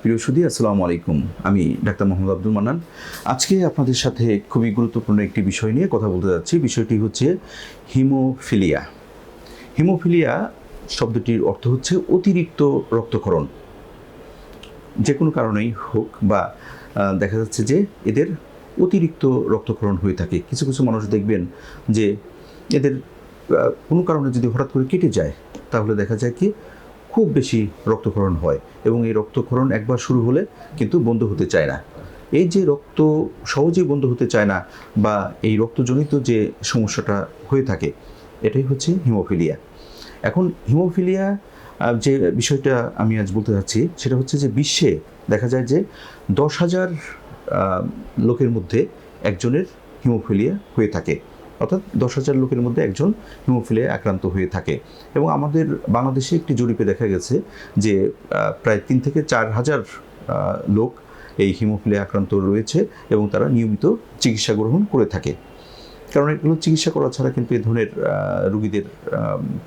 প্রিয় সুদী আসসালামু আলাইকুম। আমি ডাক্তার মোহাম্মদ আব্দুল মান্নান। আজকে আপনাদের সাথে খুবই গুরুত্বপূর্ণ একটি বিষয় নিয়ে কথা বলতে যাচ্ছি। বিষয়টি হচ্ছে হিমোফিলিয়া। হিমোফিলিয়া শব্দটির অর্থ হচ্ছে অতিরিক্ত রক্তক্ষরণ। যে কোনো কারণেই হোক বা দেখা যাচ্ছে যে এদের অতিরিক্ত রক্তক্ষরণ হয়ে থাকে। কিছু কিছু মানুষ দেখবেন যে এদের কোনো কারণে যদি হঠাৎ করে কেটে যায়, তাহলে দেখা যায় কি খুব বেশি রক্তক্ষরণ হয় এবং এই রক্তক্ষরণ একবার শুরু হলে কিন্তু বন্ধ হতে চায় না। এই যে রক্ত সহজেই বন্ধ হতে চায় না বা এই রক্তজনিত যে সমস্যাটা হয়ে থাকে, এটাই হচ্ছে হিমোফিলিয়া। এখন হিমোফিলিয়া যে বিষয়টা আমি আজ বলতে চাচ্ছি সেটা হচ্ছে যে বিশ্বে দেখা যায় যে দশ হাজার লোকের মধ্যে একজনের হিমোফিলিয়া হয়ে থাকে। অর্থাৎ দশ হাজার লোকের মধ্যে একজন হিমোফিলিয়া আক্রান্ত হয়ে থাকে। এবং আমাদের বাংলাদেশে একটি জরিপে দেখা গেছে যে প্রায় তিন থেকে চার হাজার লোক এই হিমোফিলিয়া আক্রান্ত রয়েছে এবং তারা নিয়মিত চিকিৎসা গ্রহণ করে থাকে। কারণ এগুলো চিকিৎসা করা ছাড়া কিন্তু এই ধরনের রুগীদের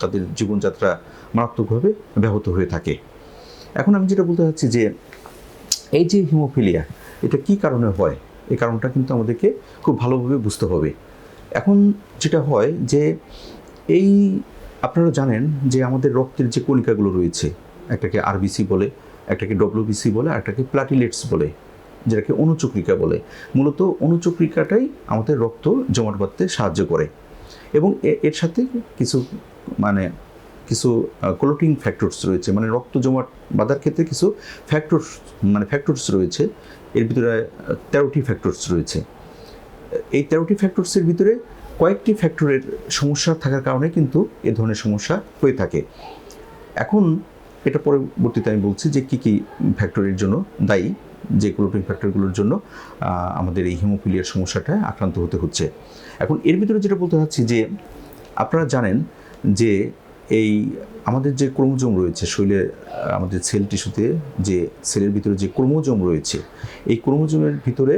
তাদের জীবনযাত্রা মারাত্মকভাবে ব্যাহত হয়ে থাকে। এখন আমি যেটা বলতে চাচ্ছি যে, এই যে হিমোফিলিয়া, এটা কি কারণে হয়? এই কারণটা কিন্তু আমাদেরকে খুব ভালোভাবে বুঝতে হবে। এখন যেটা হয় যে এই, আপনারা জানেন যে আমাদের রক্তের যে কণিকাগুলো রয়েছে, একটাকে আরবিসি বলে, একটাকে ডব্লিউবিসি বলে একটাকে প্লাটিলেটস বলে, যেটাকে অনুচক্রিকা বলে। মূলত অনুচক্রিকাটাই আমাদের রক্ত জমাট বাঁধতে সাহায্য করে। এবং এর সাথে কিছু মানে কিছু ক্লোটিং ফ্যাক্টরস রয়েছে। মানে রক্ত জমাট বাঁধার ক্ষেত্রে কিছু ফ্যাক্টরস মানে ফ্যাক্টরস রয়েছে। এর ভিতরে তেরোটি ফ্যাক্টরস রয়েছে। এই তেরোটি ফ্যাক্টরসের ভিতরে কয়েকটি ফ্যাক্টরের সমস্যা থাকার কারণে কিন্তু এ ধরনের সমস্যা হয়ে থাকে। এখন এটা পরবর্তীতে আমি বলছি যে কী কী ফ্যাক্টরের জন্য দায়ী, যে ক্লোটিং ফ্যাক্টরগুলোর জন্য আমাদের এই হিমোফিলিয়ার সমস্যাটা আক্রান্ত হতে হচ্ছে। এখন এর ভিতরে যেটা বলতে চাচ্ছি যে আপনারা জানেন যে এই আমাদের যে ক্রোমোজোম রয়েছে, শরীরে আমাদের সেল টিস্যুতে যে সেলের ভিতরে যে ক্রোমোজোম রয়েছে, এই ক্রোমোজোমের ভিতরে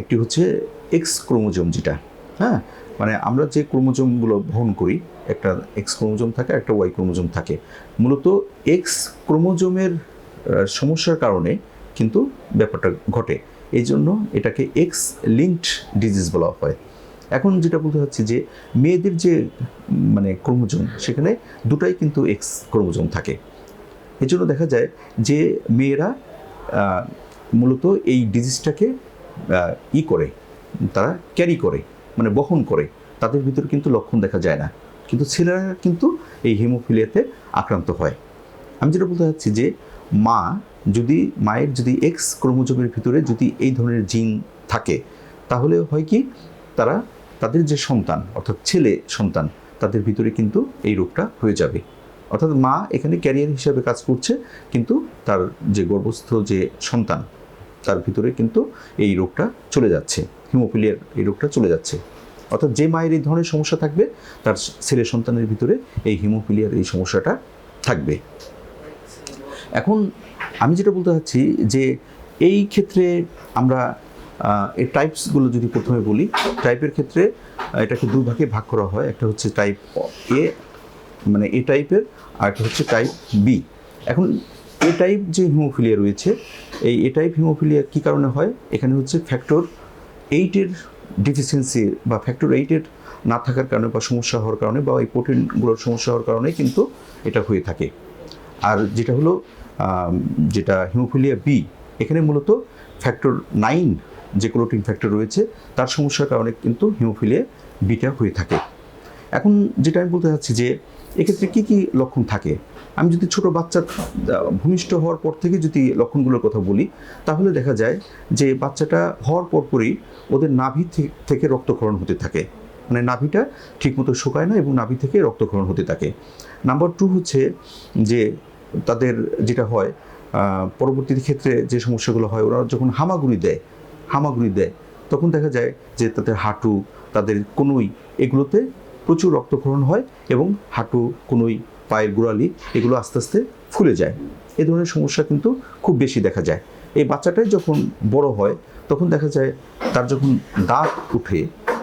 একটি হচ্ছে এক্স ক্রোমোজোম যেটা হ্যাঁ? মানে আমরা যে ক্রোমোজোমগুলো বহন করি, একটা এক্স ক্রোমোজোম থাকে, একটা ওয়াই ক্রোমোজোম থাকে। মূলত এক্স ক্রোমোজোমের সমস্যার কারণে কিন্তু ব্যাপারটা ঘটে। এই জন্য এটাকে এক্স লিঙ্কড ডিজিজ বলা হয়। এখন যেটা বলতে চাচ্ছি যে, মেয়েদের যে মানে ক্রোমোজোম, সেখানে দুটাই কিন্তু এক্স ক্রোমোজোম থাকে। এই জন্য দেখা যায় যে, মেয়েরা মূলত এই ডিজিজটাকে ই করে। তারা ক্যারি করে মানে বহন করে। তাদের ভিতরে কিন্তু লক্ষণ দেখা যায় না। কিন্তু ছেলেরা কিন্তু এই হিমোফিলিয়াতে আক্রান্ত হয়। আমি যেটা বলতে চাচ্ছি যে, মা যদি, মায়ের যদি এক্স ক্রোমোজোমের ভিতরে যদি এই ধরনের জিন থাকে, তাহলে হয় কি, তারা তাদের যে সন্তান, অর্থাৎ ছেলে সন্তান, তাদের ভিতরে কিন্তু এই রোগটা হয়ে যাবে। অর্থাৎ মা এখানে ক্যারিয়ার হিসাবে কাজ করছে, কিন্তু তার যে গর্ভস্থ যে সন্তান, তার ভিতরে কিন্তু এই রোগটা চলে যাচ্ছে। হিমোফিলিয়ার এই রোগটা চলে যাচ্ছে। অর্থাৎ যে মায়ের এই ধরনের সমস্যা থাকবে, তার ছেলে সন্তানের ভিতরে এই হিমোফিলিয়ার এই সমস্যাটা থাকবে। এখন আমি যেটা বলতে চাচ্ছি যে এই ক্ষেত্রে আমরা এই টাইপসগুলো যদি প্রথমে বলি টাইপের ক্ষেত্রে এটাকে দুই ভাগে ভাগ করা হয়। একটা হচ্ছে টাইপ এ মানে এ টাইপের আর একটা হচ্ছে টাইপ বি এখন এ টাইপ যে হিমোফিলিয়া রয়েছে, এই এ টাইপ হিমোফিলিয়া কী কারণে হয়? এখানে হচ্ছে ফ্যাক্টর এইটের ডিফিসিয়েন্সি বা ফ্যাক্টর এইটের না থাকার কারণে বা সমস্যা হওয়ার কারণে বা এই প্রোটিনগুলোর সমস্যা হওয়ার কারণে কিন্তু এটা হয়ে থাকে। আর যেটা হলো যেটা হিমোফিলিয়া বি এখানে মূলত ফ্যাক্টর নাইন যে ক্লোটিন ফ্যাক্টর রয়েছে, তার সমস্যার কারণে কিন্তু হিমোফিলিয়া বিটা হয়ে থাকে। এখন যেটা আমি বলতে চাচ্ছি যে এক্ষেত্রে কী কী লক্ষণ থাকে? আমি যদি ছোট বাচ্চার ভূমিষ্ঠ হওয়ার পর থেকে যদি লক্ষণগুলোর কথা বলি, তাহলে দেখা যায় যে বাচ্চাটা হওয়ার পরপরই ওদের নাভি থেকে রক্তক্ষরণ হতে থাকে। মানে নাভিটা ঠিকমতো শুকায় না এবং নাভি থেকে রক্তক্ষরণ হতে থাকে। নাম্বার টু হচ্ছে যে তাদের যেটা হয় পরবর্তী ক্ষেত্রে যে সমস্যাগুলো হয়, ওরা যখন হামাগুড়ি দেয় হামাগুড়ি দেয়, তখন দেখা যায় যে তাদের হাঁটু, তাদের কনুই, এগুলোতে প্রচুর রক্তক্ষরণ হয় এবং হাঁটু, কনুই, পায়ের গোড়ালি এগুলো আস্তে আস্তে ফুলে যায়। এ ধরনের সমস্যা কিন্তু খুব বেশি দেখা যায়। এই বাচ্চাটাই যখন বড় হয়, তখন দেখা যায় তার যখন দাঁত উঠে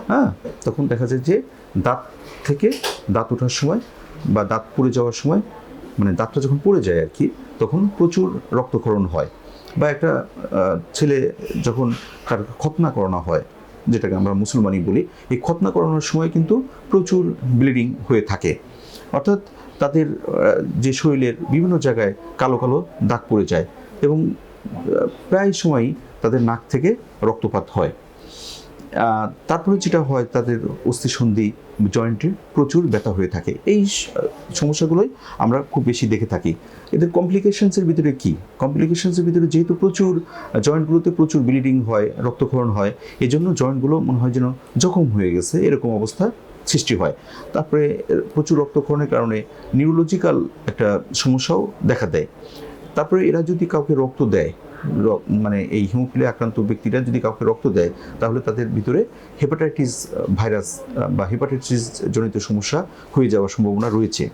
হ্যাঁ তখন দেখা যায় যে দাঁত থেকে দাঁত ওঠার সময় বা দাঁত পড়ে যাওয়ার সময় মানে দাঁতটা যখন পড়ে যায় আর কি, তখন প্রচুর রক্তক্ষরণ হয়। বা একটা ছেলে যখন তার খতনা করানো হয় যেটাকে আমরা মুসলমানি বলি, এই খতনা করানোর সময় কিন্তু প্রচুর ব্লিডিং হয়ে থাকে। অর্থাৎ তাদের যে শরীরের বিভিন্ন জায়গায় কালো কালো দাগ পড়ে যায় এবং প্রায় সময়ই তাদের নাক থেকে রক্তপাত হয়। তারপরে যেটা হয়, তাদের অস্থিসন্ধি জয়েন্টে প্রচুর ব্যথা হয়ে থাকে। এই সমস্যাগুলোই আমরা খুব বেশি দেখে থাকি। এদের কমপ্লিকেশনসের ভিতরে কি? কমপ্লিকেশনসের ভিতরে যেহেতু প্রচুর জয়েন্টগুলোতে প্রচুর ব্লিডিং হয়, রক্তক্ষরণ হয় এই জন্য জয়েন্টগুলো মনে হয় যেন জখম হয়ে গেছে, এরকম অবস্থা সৃষ্টি হয়। তারপরে প্রচুর রক্তক্ষরণের কারণে নিউরোলজিক্যাল একটা সমস্যাও দেখা দেয়। তারপরে এরা যদি কাউকে রক্ত দেয় মানে এই হিমোফিলিয়া আক্রান্ত ব্যক্তিরা যদি কাউকে রক্ত দেয়, তাহলে তাদের ভিতরে হেপাটাইটিস ভাইরাস বা হেপাটাইটিস জনিত সমস্যা হয়ে যাওয়ার সম্ভাবনা রয়েছে।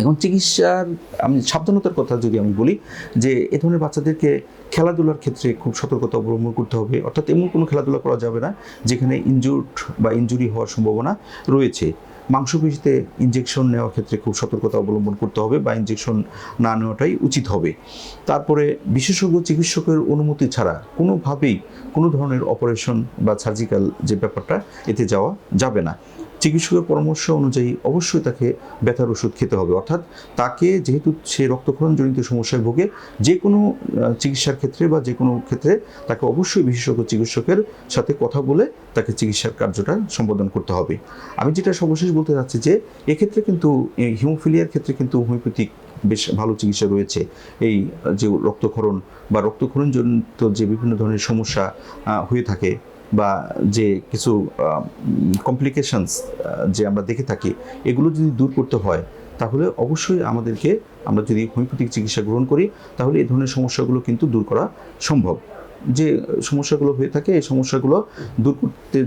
এখন চিকিৎসার, আমি সাবধানতার কথা যদি আমি বলি, যে এ ধরনের বাচ্চাদেরকে খেলাধুলার ক্ষেত্রে খুব সতর্কতা অবলম্বন করতে হবে, অর্থাৎ এমন কোনো খেলাধুলা করা যাবে না, যেখানে ইনজুর্ড বা ইনজুরি হওয়ার সম্ভাবনা রয়েছে। মাংসপেশিতে ইঞ্জেকশন নেওয়ার ক্ষেত্রে খুব সতর্কতা অবলম্বন করতে হবে বা ইঞ্জেকশন না নেওয়াটাই উচিত হবে। তারপরে বিশেষজ্ঞ চিকিৎসকের অনুমতি ছাড়া কোনোভাবেই কোনো ধরনের অপারেশন বা সার্জিক্যাল যে ব্যাপারটা, এতে যাওয়া যাবে না। চিকিৎসকের পরামর্শ অনুযায়ী অবশ্যই তাকে ব্যথার ওষুধ খেতে হবে। অর্থাৎ তাকে যেহেতু সে রক্তক্ষরণজনিত সমস্যায় ভোগে, যে কোনো চিকিৎসার ক্ষেত্রে বা যে কোনো ক্ষেত্রে তাকে অবশ্যই বিশেষজ্ঞ চিকিৎসকের সাথে কথা বলে তাকে চিকিৎসার কার্যটা সম্পাদন করতে হবে। আমি যেটা সর্বশেষ বলতে চাচ্ছি যে, এক্ষেত্রে কিন্তু হিমোফিলিয়ার ক্ষেত্রে কিন্তু হোমিওপ্যাথিক বেশ ভালো চিকিৎসা রয়েছে। এই, যে রক্তক্ষরণ বা রক্তক্ষরণজনিত যে বিভিন্ন ধরনের সমস্যা হয়ে থাকে বা যে কিছু কমপ্লিকেশনস যে আমরা দেখে থাকি, এগুলো যদি দূর করতে হয়, তাহলে অবশ্যই আমাদেরকে, আমরা যদি হোমিওপ্যাথিক চিকিৎসা গ্রহণ করি, তাহলে এই ধরনের সমস্যাগুলো কিন্তু দূর করা সম্ভব। যে সমস্যাগুলো হয়ে থাকে, এই সমস্যাগুলো দূর করতে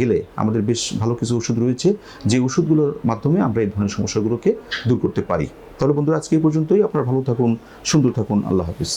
গেলে আমাদের বেশ ভালো কিছু ওষুধ রয়েছে, যে ওষুধগুলোর মাধ্যমে আমরা এই ধরনের সমস্যাগুলোকে দূর করতে পারি। তাহলে বন্ধুরা, আজকে এই পর্যন্তই। আপনারা ভালো থাকুন, সুন্দর থাকুন। আল্লাহ হাফিজ।